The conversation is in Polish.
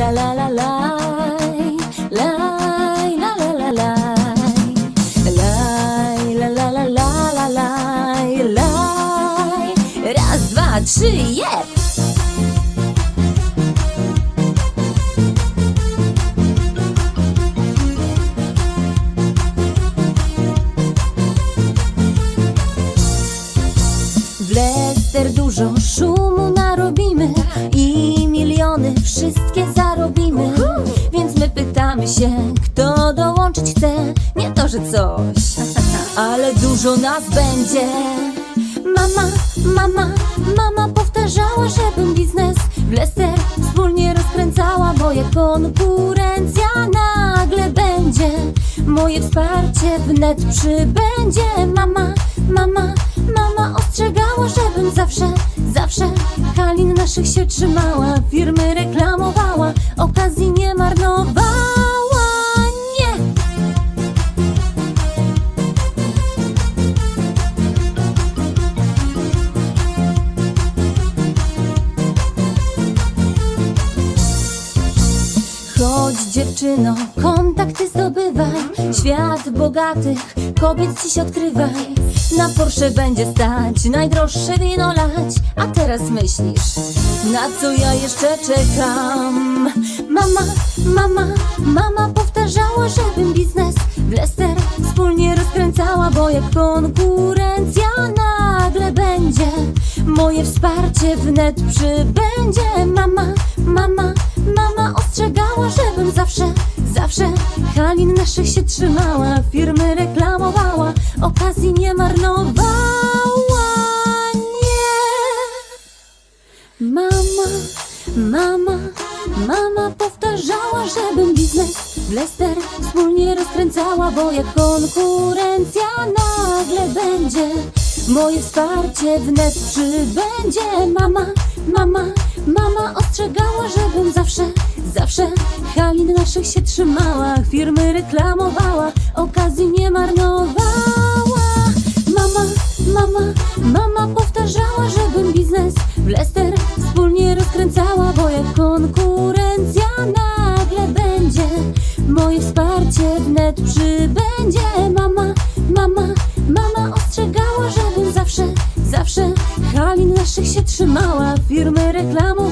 la la la la. Raz, dwa, trzy, jeb! W Lester dużo szumu my pytamy się, kto dołączyć chce. Nie to, że coś, ale dużo nas będzie. Mama, mama, mama powtarzała, żebym biznes w Lester wspólnie rozkręcała, bo jak konkurencja nagle będzie, moje wsparcie wnet przybędzie. Mama, mama, mama ostrzegała, żebym zawsze, zawsze Halin naszych się trzymała, firmy dziewczyno, kontakty zdobywaj Świat bogatych kobiet dziś odkrywaj Na Porsche będzie stać, najdroższe wino lać. A teraz myślisz, na co ja jeszcze czekam? Mama, mama, mama powtarzała, żebym biznes w Lester wspólnie rozkręcała Bo jak konkurencja nagle będzie Moje wsparcie wnet przybędzie. Mama, mama, mama ostrzegała, zawsze, zawsze Halin naszych się trzymała Firmy reklamowała, okazji nie marnowała Nie! Mama, mama, mama powtarzała, żebym biznes w Lester wspólnie rozkręcała, bo jak konkurencja nagle będzie, moje wsparcie wnet przybędzie. Mama, mama, mama ostrzegała, żebym zawsze, zawsze Halin naszych się trzymała, firmy reklamowała, okazji nie marnowała. Mama, mama, mama powtarzała, żebym biznes w Lester wspólnie rozkręcała, bo jak konkurencja nagle będzie, moje wsparcie wnet przybędzie. Mama, mama, mama ostrzegała, żebym zawsze, zawsze Halin naszych się trzymała, firmy reklamowała.